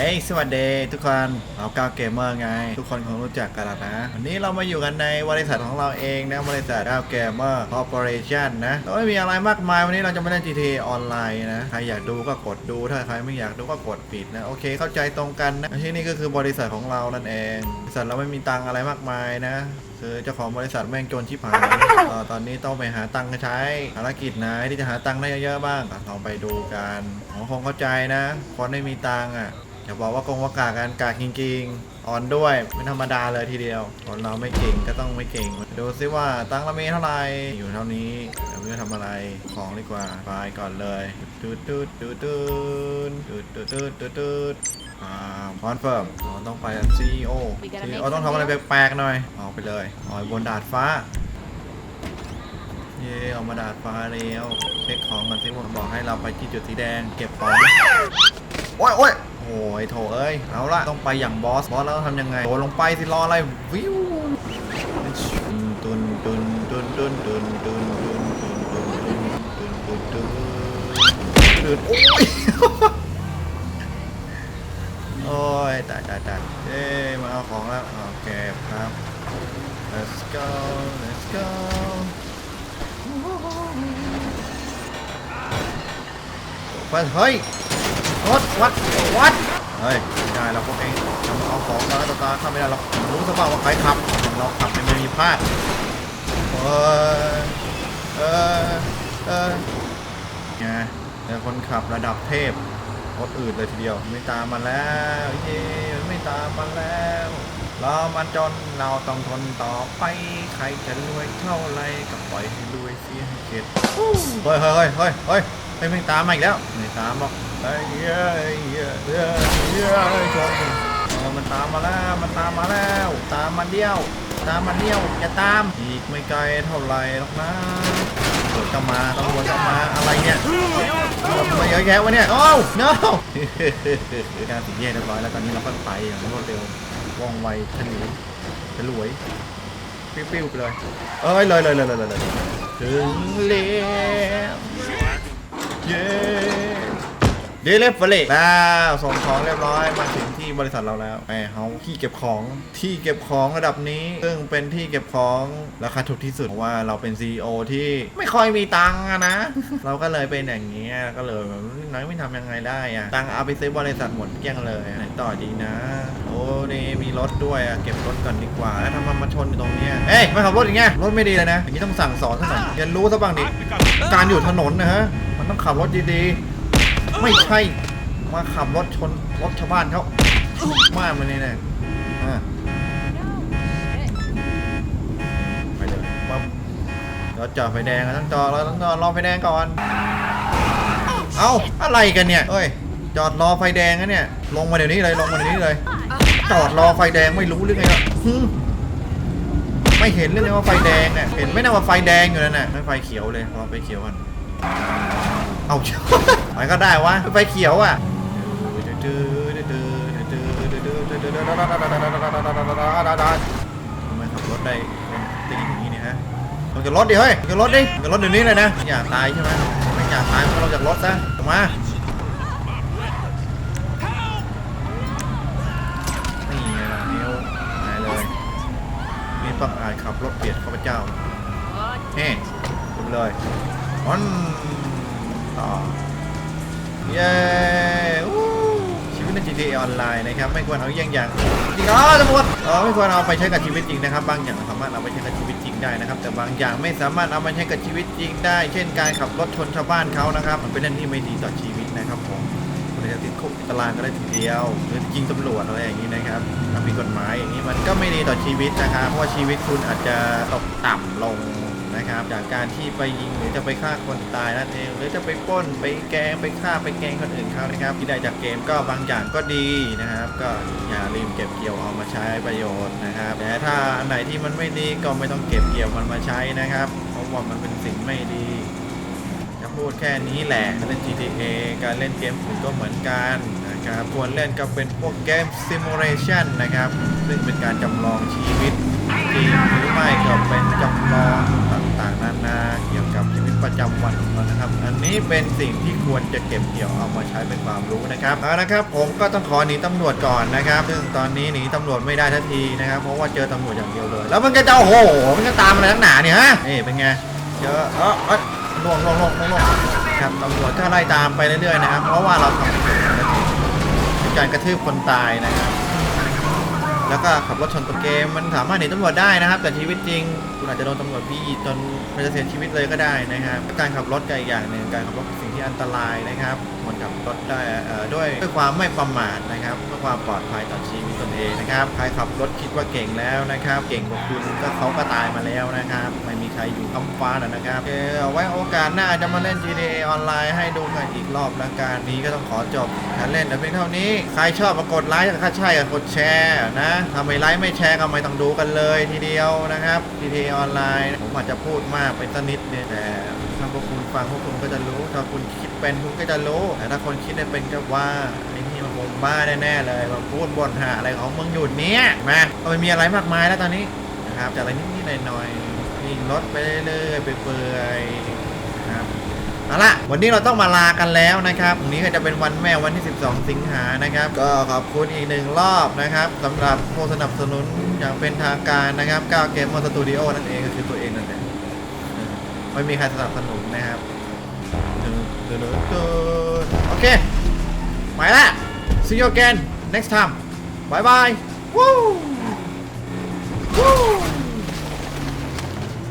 เฮ้ยสวัสดีทุกคนเราก้าวเกมเมอร์ไง ทุกคนคงรู้จักกันแล้วนะ วันนี้เรามาอยู่กันในบริษัทของเราเองนะบริษัทก้าวเกมเมอร์คอร์ปอเรชั่นนะเราไม่มีอะไรมากมายวันนี้เราจะไม่เล่น GTA ออนไลน์นะ ใครอยากดูก็กดดู ถ้าใครไม่อยากดูก็กดปิดนะ โอเคเข้าใจตรงกันนะที่นี่ก็คือบริษัทของเรานั่นเองบริษัทเราไม่มีตังอะไรมากมายนะคือเจ้าของบริษัทแม่งจนชิบหายตอนนี้ต้องไปหาตังค์ใช้ภารกิจไหนที่จะหาตังค์ได้เยอะๆบ้างลองไปดูกันผมคงเข้าใจนะ คนไม่มีตังค์อะ อย่าบอกว่ากงว่ากากันกากจริงๆอ่อนด้วยไม่ธรรมดาเลยทีเดียวคนเราไม่เก่งก็ต้องไม่เก่ง ดูซิว่าตังค์เรามีเท่าไหร่อยู่เท่านี้เดี๋ยวไม่ทำอะไรของดีกว่าไปก่อนเลยตูดตูดตูดตูดตูดตูดตูดตูดตูดอ่าคอนเฟิร์มเราต้องไปซีโอ We gotta ซี make โอต้องทำอะไรแปลกๆหน่อยเอาไปเลยเอาไปบนดาดฟ้าเย่เอามาดาดฟ้าแล้วเช็คของกันสิว่าบอกให้เราไปที่จุดสีแดงเก็บของโอ้ยโอ้ย โอ้ยโถเอ้ย เอาละต้องไปอย่างบอส บอสแล้วทำยังไงโดดลงไปสิรออะไร วิวตุนตุนตุนตุนตุนตุนตุนตุนตุนตุนตุนตุนตุนตุนโอ้ยโอ้ยตายตายตายเอ้มาเอาของแล้วโอเคครับ let's go let's go เฮ้ย รถวัดวัดเฮ้ยไม่ได้เราพวกเองจะเอาของเราตัวตาเข้าไม่ได้เรารู้สภาพว่าใครขับเราขับไม่มีพลาดเออเออเออไงแต่คนขับระดับเทพรถอื่นเลยทีเดียวไม่ตามมาแล้วเย้ไม่ตามมาแล้ว รามันจนเราต้องทนต่อไปใครจะรวยเท่าไรก็ปล่อยให้รวยเสียให้เข็ดเฮ้ยเฮ้ยเฮ้ยเฮ้ยเฮ้ยเฮ้ยไม่ตามมาอีกแล้วไม่ตามหรอกเฮ้ยเฮ้ยเฮ้ยเฮ้ยเฮ้ยชนเออมันตามมาแล้วมันตามมาแล้ว ตามมาเดียว ตามมาเดียวอย่าตามอีกไม่ไกลเท่าไรหรอกนะตำรวจก็มาตำรวจก็มาอะไรเนี่ยมาเยอะแยะวะเนี่ยโอ้ no การติดแยกเรียบร้อยแล้วตอนนี้เราก็ไปอย่างรวดเร็ว ว่องไวฉลุยฉลวยปิ้วๆไปเลย เอ้ยเลยเลยเลยเลยเลยเลยถึงแล้วเย้เดลิเวอรี่แล้วส่งของเรียบร้อยมาถึงที่บริษัทเราแล้วแหมเฮาที่เก็บของที่เก็บของระดับนี้ ซึ่งเป็นที่เก็บของราคาถูกที่สุดเพราะว่าเราเป็น CEO ที่ไม่ค่อยมีตังค์อะนะ เราก็เลยเป็นอย่างเงี้ยก็เลยแบบน้อยไม่ทำยังไงได้อะตังค์เอาไปซื้อบริษัทหมดเกลี้ยงเลยไหนต่อดีนะโอ้ นี่มีรถด้วยอะเก็บรถก่อนดีกว่าแล้วทำไมมาชนอยู่ตรงเนี้ยเอ้ยมาขับรถอย่างเงี้ยรถไม่ดีเลยนะอย่างนี้ต้องสั่งสอนซะหน่อยเรียนรู้ซะบ้างดิการอยู่ถนนนะฮะมันต้องขับรถดีๆ ไม่ใช่มาขับรถชนรถชาวบ้านเขามากมันนี่เนี่ยอะไปเลยปั๊บเราจอดไฟแดงเราต้องจอดเราต้องจอดรอไฟแดงก่อน เอ้าอะไรกันเนี่ยเอ้ย จอดรอไฟแดงนะเนี่ย ลงมาเดี๋ยวนี้เลย ลงมาเดี๋ยวนี้เลย จอดรอไฟแดงไม่รู้เรื่องไงอะหึไม่เห็นเรื่องไงว่าไฟแดงเนี่ยเห็นไม่น่าว่าไฟแดงอยู่นั่นน่ะไม่ไฟเขียวเลยรอไฟเขียวก่อนเอาไปก็ได้วะไฟเขียวอะทำไมขับรถได้ตีอย่างนี้เนี่ยฮะลงจากรถดิเฮ้ยลงจากรถดิลงจากรถเดี๋ยวนี้เลยนะ อย่าตายใช่ไหมไม่อยากตายก็ลงจากรถซะออกมา ต่อ เย้ชีวิตใน GTA ออนไลน์นะครับ ไม่ควรเอาอย่างอย่างจริงอ๋อตำรวจเออไม่ควรเอาไปใช้กับชีวิตจริงนะครับ บางอย่างสามารถเอาไปใช้กับชีวิตจริงได้นะครับ แต่บางอย่างไม่สามารถเอามาใช้กับชีวิตจริงได้ เช่นการขับรถชนชาวบ้านเขานะครับ มันเป็นเรื่องที่ไม่ดีต่อชีวิตนะครับผม จะติดคุกติดตารางก็ได้ทีเดียวหรือยิงตำรวจอะไรอย่างนี้นะครับทำผิดกฎหมายอย่างนี้มันก็ไม่ดีต่อชีวิตนะครับเพราะว่าชีวิตคุณอาจจะตกต่ำลงนะครับ จากการที่ไปยิงหรือจะไปฆ่าคนตายนั่นเองหรือจะไปป้นไปแกล้งไปฆ่าไปแกล้งคนอื่นเขานะครับ ที่ได้จากเกมก็บางอย่างก็ดีนะครับ ก็อย่าลืมเก็บเกี่ยวเอามาใช้ประโยชน์นะครับแต่ถ้าอันไหนที่มันไม่ดีก็ไม่ต้องเก็บเกี่ยวมันมาใช้นะครับ เพราะว่ามันเป็นสิ่งไม่ดี พูดแค่นี้แหละการเล่น GTA การเล่นเกมอื่นก็เหมือนกันนะครับควรเล่นก็เป็นพวกเกม Simulation นะครับ ซึ่งเป็นการจำลองชีวิตจริงหรือไม่ก็เป็นจำลองต่างๆนานาเกี่ยวกับชีวิตประจำวันของเรานะครับ อันนี้เป็นสิ่งที่ควรจะเก็บเกี่ยวเอามาใช้เป็นความรู้นะครับเอาละครับ ผมก็ต้องขอหนีตำรวจก่อนนะครับ ซึ่งตอนนี้หนีตำรวจไม่ได้ทันทีนะครับ เพราะว่าเจอตำรวจอย่างเดียวเลย แล้วมันก็จะโอ้โหมันจะตามอะไรนักหนาเนี่ยฮะนี่เป็นไงเจอเออ ล่วงล่วงล่วงล่วงล่วงครับตำรวจก็ไล่ตามไปเรื่อยๆนะครับ เพราะว่าเราทำผิดนั่นเองเป็นการกระทืบคนตายนะครับ แล้วก็ขับรถชนตัวเกมมันสามารถหนีตำรวจได้นะครับ แต่ชีวิตจริง อาจจะโดนตำรวจบี้จนมันจะเสียชีวิตเลยก็ได้นะครับ การขับรถก็อีกอย่างหนึ่งการขับรถเป็นสิ่งที่อันตรายนะครับควรขับรถได้ด้วยด้วยความไม่ประมาทนะครับเพื่อความปลอดภัยต่อชีวิตตนเองนะครับใครขับรถคิดว่าเก่งแล้วนะครับ เก่งกว่าคุณก็เขาก็ตายมาแล้วนะครับ ไม่มีใครอยู่คำฟ้านะนะครับเออเอาไว้โอกาสหน้าจะมาเล่น GTA ออนไลน์ให้ดูกันอีกรอบละกันนี้ก็ต้องขอจบการเล่นแต่เพียงเท่านี้ ใครชอบมากดไลค์ถ้าใช่ก็กดแชร์นะถ้าไม่ไลค์ไม่แชร์ก็ไม่ต้องดูกันเลยทีเดียวนะครับ GTA ออนไลน์ ผมอาจจะพูดมากไปสักนิดเนี่ยแต่ถ้าพวกคุณฟังพวกคุณก็จะรู้ถ้าคุณคิดเป็นคุณก็จะรู้แต่ถ้าคนคิดไม่เป็นก็ว่าไอ้นี่มันคงบ้าแน่ๆเลยมาพูดบ่นหาอะไรของมึงอยู่เนี่ยมาก็ไม่มีอะไรมากมายแล้วตอนนี้นะครับจากอะไรนิดๆหน่อยๆวิ่งรถไปเรื่อยๆไปเปื่อย เอาละวันนี้เราต้องมาลากันแล้วนะครับวันนี้ก็จะเป็นวันแม่วันที่ 12 สิงหานะครับ ก็ขอบคุณอีกหนึ่งรอบนะครับสำหรับผู้สนับสนุนอย่างเป็นทางการนะครับ9 Game On Studio นั่นเองก็คือตัวเองนั่นแหละเออไม่มีใครสนับสนุนนะครับโอเคไปละ see you again next time bye bye Woo! Woo!